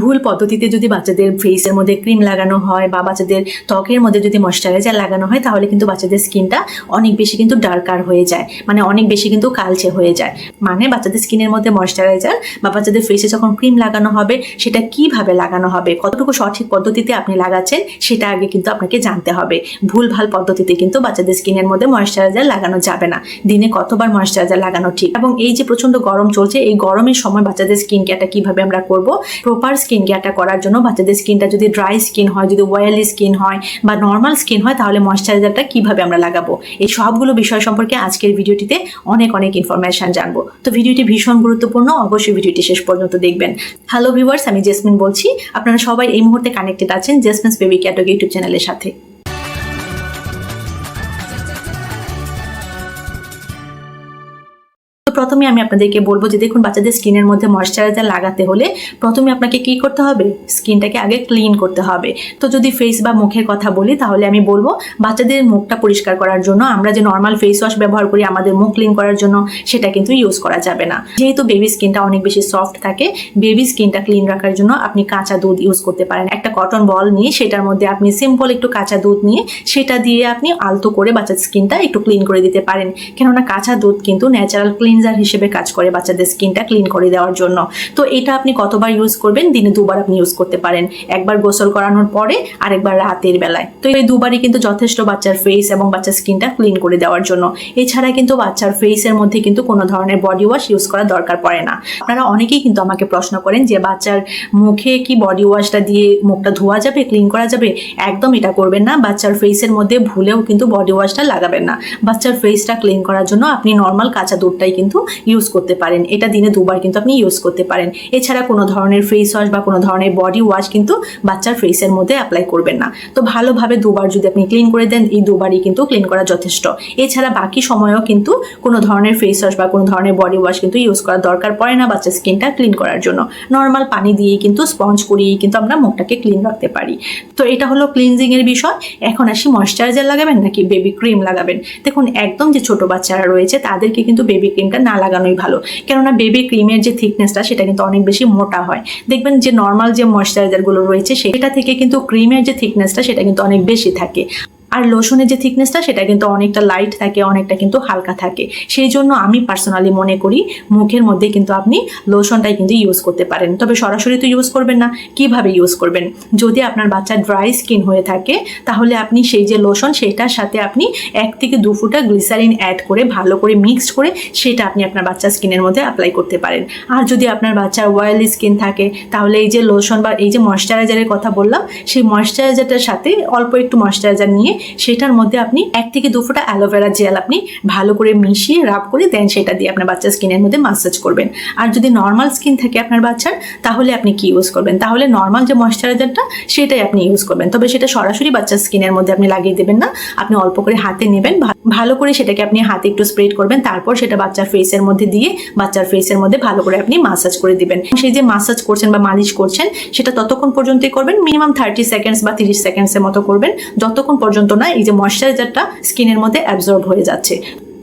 ভুল পদ্ধতিতে যদি বাচ্চাদের ফেসের মধ্যে ক্রিম লাগানো হয় বা বাচ্চাদের ত্বকের মধ্যে যদি ময়শ্চারাইজার লাগানো হয়, তাহলে কিন্তু বাচ্চাদের স্কিনটা অনেক বেশি কিন্তু ডার্কার হয়ে যায়। মানে অনেক বেশি কিন্তু কালচে হয়ে যায়। মানে বাচ্চাদের স্কিনের মধ্যে ময়শ্চারাইজার বা বাচ্চাদের ফেসে যখন ক্রিম লাগানো হবে, সেটা কীভাবে লাগানো হবে, কতটুকু সঠিক পদ্ধতিতে আপনি লাগাচ্ছেন, সেটা আগে কিন্তু আপনাকে জানতে হবে। ভুল, ভালো পদ্ধতিতে কিন্তু বাচ্চাদের স্কিনের মধ্যে ময়শ্চারাইজার লাগানো যাবে না। দিনে কতবার ময়শ্চারাইজার লাগানো ঠিক? এবং এই যে প্রচণ্ড গরম চলছে, এই গরমের সময় বাচ্চাদের স্কিন কেয়ারটা কীভাবে আমরা করব? প্রপার স্কিন কেয়ারটা করার জন্য বাচ্চাদের স্কিনটা যদি ড্রাই স্কিন হয়, যদি ওয়েলি স্কিন হয় বা নর্মাল স্কিন হয়, তাহলে ময়শ্চারাইজারটা কীভাবে আমরা লাগাবো? এই সবগুলো বিষয় সম্পর্কে আজকের ভিডিওটিতে অনেক অনেক ইনফরমেশন জানব। তো ভিডিওটি ভীষণ গুরুত্বপূর্ণ, অবশ্যই ভিডিওটি শেষ পর্যন্ত দেখবেন। হ্যালো ভিউয়ার্স আমি জেসমিন বলছি। আপনারা সবাই এই মুহূর্তে কানেক্টেড আছেন জেসমিনস বেবি ক্যাটক ইউটিউব চ্যানেলের সাথে। তো প্রথমে আমি আপনাদেরকে বলব যে দেখুন, বাচ্চাদের স্কিনের মধ্যে ময়শ্চারাইজার লাগাতে হলে প্রথমে আপনাকে কি করতে হবে? স্কিনটাকে আগে ক্লিন করতে হবে। তো যদি ফেস বা মুখের কথা বলি, তাহলে আমি বলব বাচ্চাদের মুখটা পরিষ্কার করার জন্য, আমরা যে নর্মাল ফেস ওয়াশ ব্যবহার করি আমাদের মুখ ক্লিন করার জন্য, সেটা কিন্তু ইউজ করা যাবে না। যেহেতু বেবি স্কিনটা অনেক বেশি সফট থাকে বেবি স্কিনটা ক্লিন রাখার জন্য আপনি কাঁচা দুধ ইউজ করতে পারেন। একটা কটন বল নিয়ে সেটার মধ্যে আপনি সিম্পল একটু কাঁচা দুধ নিয়ে সেটা দিয়ে আপনি আলতো করে বাচ্চার স্কিনটা একটু ক্লিন করে দিতে পারেন। কেননা কাঁচা দুধ কিন্তু ন্যাচারাল ক্লিনজার হিসেবে কাজ করে বাচ্চাদের স্কিনটা ক্লিন করে দেওয়ার জন্য। তো এটা আপনি কতবার ইউজ করবেন? দিনে দুবার আপনি ইউজ করতে পারেন। একবার গোসল করানোর পরে আরেকবার রাতের বেলায়। তো এই দুবারই কিন্তু যথেষ্ট বাচ্চার ফেস এবং বাচ্চার স্কিনটা ক্লিন করে দেওয়ার জন্য। এছাড়া কিন্তু বাচ্চার ফেসের মধ্যে কিন্তু কোনো ধরনের বডি ওয়াশ ইউজ করার দরকার পড়ে না। আপনারা অনেকেই কিন্তু আমাকে প্রশ্ন করেন যে, বাচ্চার মুখে কি বডি ওয়াশটা দিয়ে মুখটা ধোয়া যাবে ক্লিন করা যাবে? একদম এটা করবেন না। বাচ্চার ফেসের মধ্যে ভুলেও কিন্তু বডি ওয়াশটা লাগাবেন না। বাচ্চার ফেসটা ক্লিন করার জন্য আপনি নর্মাল কাঁচা দুধটাই কিন্তু ইউজ করতে পারেন। এটা দিনে দুবার কিন্তু আপনি ইউজ করতে পারেন। এছাড়া কোনো ধরনের ফেস ওয়াশ বা কোনো ধরনের বডি ওয়াশ কিন্তু বাচ্চার ফেসের মধ্যে অ্যাপ্লাই করবেন না। তো ভালোভাবে দুবার যদি আপনি ক্লিন করে দেন, এই দুবারই কিন্তু ক্লিন করা যথেষ্ট। এছাড়া বাকি সময়ও কিন্তু কোনো ধরনের ফেস ওয়াশ বা কোনো ধরনের বডি ওয়াশ কিন্তু ইউজ করার দরকার পড়ে না বাচ্চার স্কিনটা ক্লিন করার জন্য। নর্মাল পানি দিয়েই কিন্তু স্পঞ্জ করিয়েই কিন্তু আমরা মুখটাকে ক্লিন রাখতে পারি। তো এটা হলো ক্লিনজিং এর বিষয়। এখন আসি ময়শ্চারাইজার লাগাবেন নাকি বেবি ক্রিম লাগাবেন? দেখুন, একদম যে ছোট বাচ্চারা রয়েছে, তাদেরকে কিন্তু বেবি ক্রিমটা না লাগানোই ভালো। কেননা বেবি ক্রিমের যে থিকনেসটা সেটা কিন্তু অনেক বেশি মোটা হয়। দেখবেন যে নর্মাল যে ময়শ্চারাইজারগুলো রয়েছে, সেটা থেকে কিন্তু ক্রিমের যে থিকনেসটা সেটা কিন্তু অনেক বেশি থাকে। আর লোশনের যে থিকনেসটা সেটা কিন্তু অনেকটা লাইট থাকে, অনেকটা কিন্তু হালকা থাকে। সেই জন্য আমি পার্সোনালি মনে করি মুখের মধ্যে কিন্তু আপনি লোশনটাই কিন্তু ইউজ করতে পারেন। তবে সরাসরি তো ইউজ করবেন না, কীভাবে ইউজ করবেন? যদি আপনার বাচ্চা ড্রাই স্কিন হয়ে থাকে, তাহলে আপনি সেই যে লোশন সেটার সাথে আপনি এক থেকে দু ফুটা গ্লিসারিন অ্যাড করে, ভালো করে মিক্সড করে, সেটা আপনি আপনার বাচ্চার স্কিনের মধ্যে অ্যাপ্লাই করতে পারেন। আর যদি আপনার বাচ্চার অয়েলি স্কিন থাকে, তাহলে এই যে লোশন বা এই যে ময়শ্চারাইজারের কথা বললাম, সেই ময়শ্চারাইজারটার সাথে অল্প একটু ময়শ্চারাইজার নিয়ে সেটার মধ্যে আপনি এক থেকে দু ফোঁটা অ্যালোভেরা জেল আপনি ভালো করে মিশিয়ে রাব করে দেন সেটা দিয়ে আপনার বাচ্চার স্কিনের মধ্যে মাসাজ করবেন। আর যদি নর্মাল স্কিন থাকে আপনার বাচ্চার, তাহলে আপনি কি ইউজ করবেন? তাহলে নর্মাল যে ময়শ্চারাইজারটা সেটাই আপনি ইউজ করবেন। তবে সেটা সরাসরি বাচ্চার স্কিনের মধ্যে আপনি লাগিয়ে দেবেন না। আপনি অল্প করে হাতে নেবেন ভালো করে সেটাকে আপনি হাতে একটু স্প্রেড করবেন, তারপর সেটা বাচ্চার ফেসের মধ্যে দিয়ে বাচ্চার ফেসের মধ্যে ভালো করে আপনি মাসাজ করে দিবেন। সেই যে মাসাজ করছেন বা মালিশ করছেন, সেটা ততক্ষণ পর্যন্তই করবেন। মিনিমাম থার্টি সেকেন্ডস বা তিরিশ সেকেন্ডসের মতো করবেন। যতক্ষণ পর্যন্ত না, এই যে ময়শ্চারাইজারটা স্কিনের মধ্যে অ্যাবজর্ব হয়ে যাচ্ছে।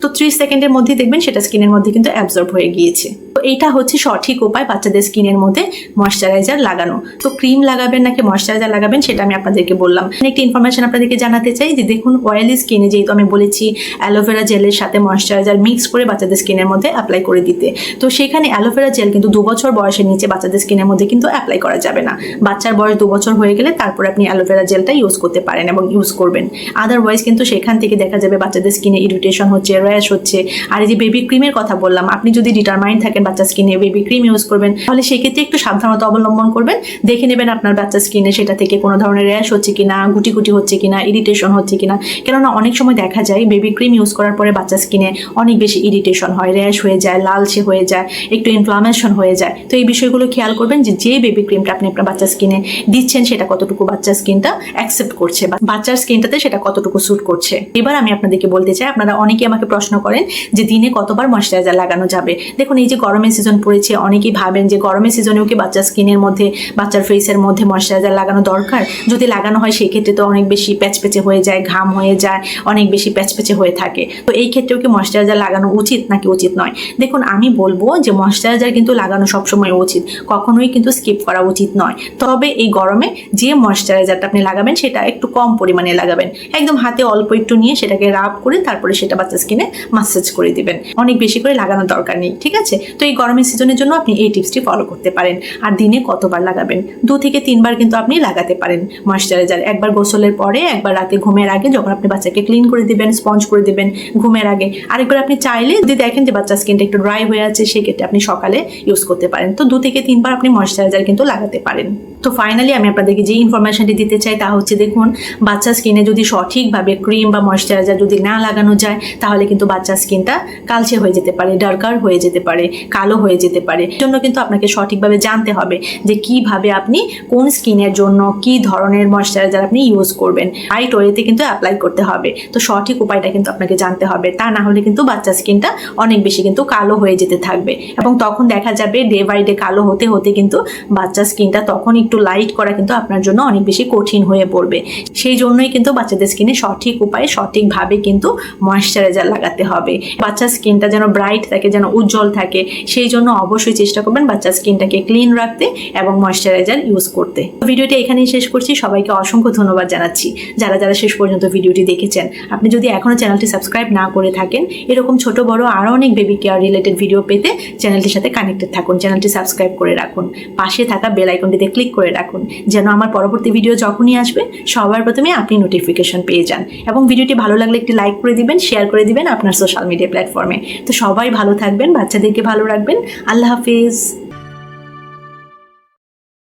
তো ত্রিশ সেকেন্ডের মধ্যেই দেখবেন সেটা স্কিনের মধ্যে কিন্তু অ্যাবজর্ব হয়ে গিয়েছে। তো এইটা হচ্ছে সঠিক উপায় বাচ্চাদের স্কিনের মধ্যে ময়শ্চারাইজার লাগানো। তো ক্রিম লাগাবেন নাকি ময়শ্চারাইজার লাগাবেন সেটা আমি আপনাদেরকে বললাম। একটি ইনফরমেশন আপনাদেরকে জানাতে চাই যে দেখুন অয়েলি স্কিনে যেহেতু আমি বলেছি অ্যালোভেরা জেলের সাথে ময়শ্চারাইজার মিক্স করে বাচ্চাদের স্কিনের মধ্যে অ্যাপ্লাই করে দিতে। তো সেখানে অ্যালোভেরা জেল কিন্তু দু বছর বয়সের নিচে বাচ্চাদের স্কিনের মধ্যে কিন্তু অ্যাপ্লাই করা যাবে না। বাচ্চার বয়স দু বছর হয়ে গেলে তারপর আপনি অ্যালোভেরা জেলটা ইউজ করতে পারেন এবং ইউজ করবেন। আদারওয়াইজ কিন্তু সেখান থেকে দেখা যাবে বাচ্চাদের স্কিনে ইরিটেশন হচ্ছে র্যাশ হচ্ছে। আর এই যে বেবি ক্রিমের কথা বললাম, আপনি যদি ডিটারমাইন্ড থাকেন বাচ্চার স্কিনে বেবি ক্রিম ইউজ করবেন, তাহলে সেক্ষেত্রে একটু সাবধানতা অবলম্বন করবেন। দেখে নেবেন আপনার বাচ্চার স্কিনে সেটা থেকে কোনো ধরনের র্যাশ হচ্ছে কিনা গুটি গুটি হচ্ছে কিনা ইরিটেশন হচ্ছে কিনা। কেননা অনেক সময় দেখা যায় বেবি ক্রিম ইউজ করার পরে বাচ্চার স্কিনে অনেক বেশি ইরিটেশন হয় র্যাশ হয়ে যায়, লালচে হয়ে যায়, একটু ইনফ্লামেশন হয়ে যায়। তো এই বিষয়গুলো খেয়াল করবেন যে যে বেবি ক্রিমটা আপনি আপনার বাচ্চার স্কিনে দিচ্ছেন, সেটা কতটুকু বাচ্চার স্কিনটা অ্যাকসেপ্ট করছে বা বাচ্চার স্কিনটাতে সেটা কতটুকু স্যুট করছে। এবার আমি আপনাদেরকে বলতে চাই, আপনারা অনেকেই আমাকে প্রশ্ন করেন যে, দিনে কতবার ময়শ্চারাইজার লাগানো যাবে? দেখুন, এই যে গরমের সিজন পড়েছে, অনেকেই ভাবেন যে গরমের সিজনেও কি বাচ্চার স্কিনের মধ্যে, বাচ্চার ফেসের মধ্যে ময়শ্চারাইজার লাগানো দরকার? যদি লাগানো হয় সেই ক্ষেত্রে তো অনেক বেশি প্যাচপেচে হয়ে যায়, ঘাম হয়ে যায়, অনেক বেশি প্যাচপেচে হয়ে থাকে। তো এই ক্ষেত্রেও কি ময়শ্চারাইজার লাগানো উচিত নাকি উচিত নয়? দেখুন, আমি বলব যে ময়শ্চারাইজার কিন্তু লাগানো সবসময় উচিত, কখনোই কিন্তু স্কিপ করা উচিত নয়। তবে এই গরমে যে ময়শ্চারাইজারটা আপনি লাগাবেন, সেটা একটু কম পরিমাণে লাগাবেন। একদম হাতে অল্প একটু নিয়ে সেটাকে রাব করে তারপরে সেটা বাচ্চা স্কিনে মাসাজ করে দিবেন। অনেক বেশি করে লাগানোর দরকার নেই, ঠিক আছে? তো এই গরমের সিজনের জন্য আপনি এই টিপসটি ফলো করতে পারেন। আর দিনে কতবার লাগাবেন? দু থেকে তিনবার কিন্তু আপনি লাগাতে পারেন ময়শ্চারাইজার একবার গোসলের পরে, একবার রাতে ঘুমের আগে যখন আপনি বাচ্চাকে ক্লিন করে দিবেন স্পঞ্জ করে দিবেন ঘুমের আগে। আরেকবার আপনি চাইলে যদি দেখেন যে বাচ্চার স্কিনটা একটু ড্রাই হয়ে আছে, সেক্ষেত্রে আপনি সকালে ইউজ করতে পারেন। তো দু থেকে তিনবার আপনি ময়শ্চারাইজার কিন্তু লাগাতে পারেন। তো ফাইনালি আমি আপনাদেরকে যে ইনফরমেশনটি দিতে চাই তা হচ্ছে দেখুন বাচ্চার স্কিনে যদি সঠিকভাবে ক্রিম বা ময়শ্চারাইজার যদি না লাগানো যায়, তাহলে কিন্তু বাচ্চার স্কিনটা কালচে হয়ে যেতে পারে ডার্কার হয়ে যেতে পারে, কালো হয়ে যেতে পারে। জন্য কিন্তু আপনাকে সঠিকভাবে জানতে হবে যে কীভাবে আপনি কোন স্কিনের জন্য কি ধরনের ময়শ্চারাইজার আপনি ইউজ করবেন। রাইট ওয়েতে কিন্তু অ্যাপ্লাই করতে হবে। তো সঠিক উপায়টা কিন্তু আপনাকে জানতে হবে। তা না হলে কিন্তু বাচ্চার স্কিনটা অনেক বেশি কিন্তু কালো হয়ে যেতে থাকবে। এবং তখন দেখা যাবে ডে বাই ডে কালো হতে হতে কিন্তু বাচ্চার স্কিনটা তখন একটু লাইট করা কিন্তু আপনার জন্য অনেক বেশি কঠিন হয়ে পড়বে। সেই জন্যই কিন্তু বাচ্চাদের স্কিনে সঠিক উপায়ে সঠিকভাবে কিন্তু ময়শ্চারাইজার লাগাতে হবে। বাচ্চার স্কিনটা যেন ব্রাইট থাকে, যেন উজ্জ্বল থাকে, সেই জন্য অবশ্যই চেষ্টা করবেন বাচ্চার স্কিনটাকে ক্লিন রাখতে এবং ময়শ্চারাইজার ইউজ করতে। ভিডিওটি এখানেই শেষ করছি। সবাইকে অসংখ্য ধন্যবাদ জানাচ্ছি। যারা যারা শেষ পর্যন্ত ভিডিওটি দেখেছেন, আপনি যদি এখনও চ্যানেলটি সাবস্ক্রাইব না করে থাকেন, এরকম ছোট, বড় আরও অনেক বেবি কেয়ার রিলেটেড ভিডিও পেতে চ্যানেলটির সাথে কানেক্টেড থাকুন। চ্যানেলটি সাবস্ক্রাইব করে রাখুন। পাশে থাকা বেল আইকনটিতে ক্লিক করে রাখুন। যেন আমার পরবর্তী ভিডিও যখনই আসবে, সবার প্রথমে আপনি নোটিফিকেশন পেয়ে যান এবং ভিডিওটি ভালো লাগলে একটি লাইক করে দিবেন শেয়ার করে দিবেন আপনার সোশ্যাল মিডিয়া প্ল্যাটফর্মে তো সবাই ভালো থাকবেন, বাচ্চাদেরকে ভালো রাখবেন। আল্লাহ হাফিজ।